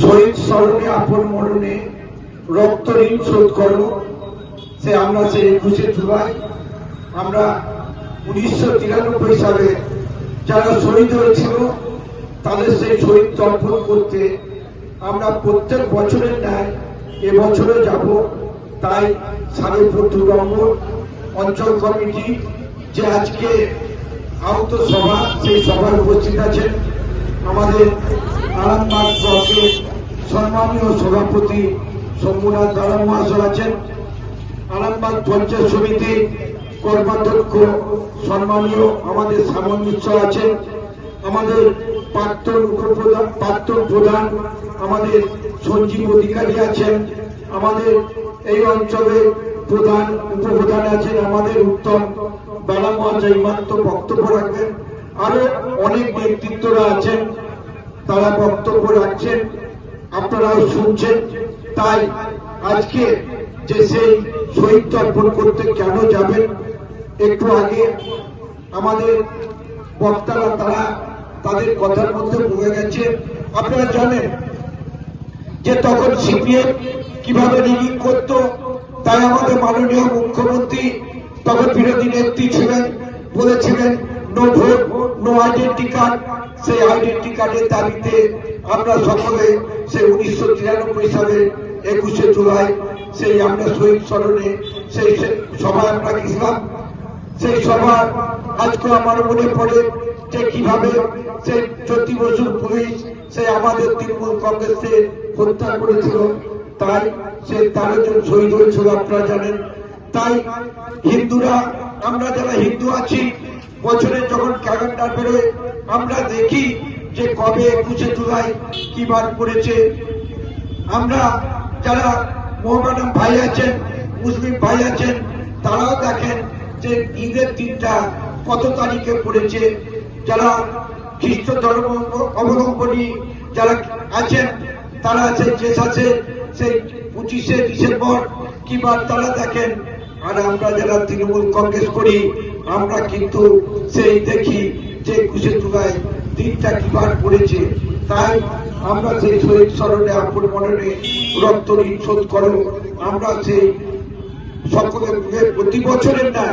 শহীদ স্মরণে আপন মরণে রক্ত ঋণ শোধ করো। সে আমরা সেই একুশে জুলাই, আমরা উনিশশো তিরানব্বই সালে যারা শহীদ হয়েছিল, তাদের সেই শহীদ তর্পণ করতে আমরা প্রত্যেক বছরের ন্যায় এবছরে যাব। তাই সাড়ে চোদ্দ নম্বর অঞ্চল কমিটি যে আজকে আহত সভা, সেই সভায় উপস্থিত আছেন আমাদের আরামবাগ ব্লকের সম্মানীয় সভাপতি শম্ভুনাথ দালাল মহাশয় আছেন। আরামবাগ পঞ্চায়েত সমিতি কর্মাধ্যক্ষ সম্মানীয় আমাদের মিশ্র আছেন। আমাদের প্রাক্তন উপপ্রধান প্রাক্তন প্রধান আমাদের সঞ্জীব অধিকারী আছেন। আমাদের এই অঞ্চলের প্রধান উপপ্রধান আছেন আমাদের উত্তম বেলা মহাশয় মাত্র বক্তব্য রাখবেন। আরও অনেক ব্যক্তিত্বরা আছেন। তারা বক্তব্য রাখছেন, আপনারাও শুনছেন। তাই আজকে যে সেই শহীদ তর্পণ করতে কেন যাবেন, একটু আগে আমাদের বক্তারা, তারা তাদের কথার মধ্যে বলে গেছে। আপনারা জানেন যে তখন সিপিএম কীভাবে রিগিং করত, তাই আমাদের মাননীয় মুখ্যমন্ত্রী তখন বিরোধী নেত্রী ছিলেন, বলেছিলেন no vote no identity card সেই আইডেন্টি কার্ডের দাবিতে আমরা সকলে সেই উনিশশো তিরানব্বই সালে একুশে জুলাই সেই আমরা শহীদ স্মরণে সেই সভায় আমরা গেছিলাম। সেই সভা আজকে আমার মনে পড়ে যে কীভাবে সেই জ্যোতি বসুর পুলিশ সেই আমাদের তৃণমূল কংগ্রেসে হত্যা করেছিল। তাই সে তেরো জন শহীদ হয়েছিল, আপনারা জানেন। তাই হিন্দুরা, আমরা যারা হিন্দু আছি, বছরে যখন ক্যালেন্ডার বেরোয় আমরা দেখি যে কবে একুশে জুলাই কি বার করেছে। আমরা যারা মোহামেডান ভাই আছেন, মুসলিম ভাই আছেন, তারাও দেখেন যে ঈদের দিনটা কত তারিখে পড়েছে। যারা খ্রিস্ট ধর্ম অবলম্বনী যারা আছেন, তারা আছে সেই পঁচিশে ডিসেম্বর কিংবা তারা দেখেন। আর আমরা যারা তৃণমূল কংগ্রেস করি, আমরা কিন্তু সেই দেখি যে একুশে জুলাই দিনটা কিবার পড়েছে, তাই আমরা সেই শহীদ স্মরণে আপন মননে রক্ত শোধ করো, আমরা সেই সকলে মিলে প্রতি বছরের না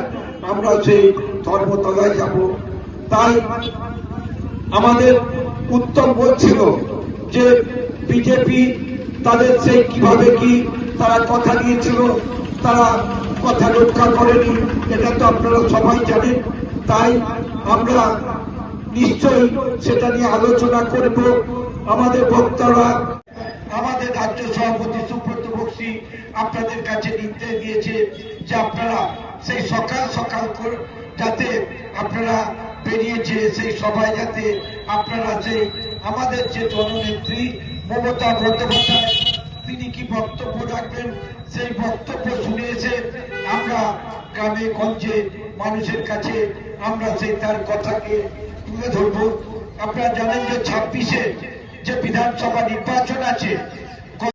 আমরা সেই ধর্মতলায় যাব, তাই আমাদের উত্তম বলছিল যে বিজেপি তাদের সেই কীভাবে কি তারা কথা দিয়েছিল, তারা কথা রক্ষা করেনি, এটা তো আপনারা সবাই জানেন, তাই আমরা নিশ্চয়ই সেটা নিয়ে আলোচনা করব। আমাদের বক্তারা, আমাদের রাজ্য সভাপতি সুব্রত বক্সি আপনাদের কাছে নির্দেশ দিয়েছে যে আপনারা সেই সকাল সকাল যাতে আপনারা বেরিয়েছে সেই সভায় যাতে আপনারা সেই আমাদের যে জননেত্রী মমতা বন্দ্যোপাধ্যায়, তিনি কি বক্তব্য রাখবেন? সেই বক্তব্য শুনে এসে আমরা গ্রামে গঞ্জে মানুষের কাছে আমরা সেই তার কথাকে তুলে ধরবো আপনারা জানেন যে ছাব্বিশে যে বিধানসভা নির্বাচন আছে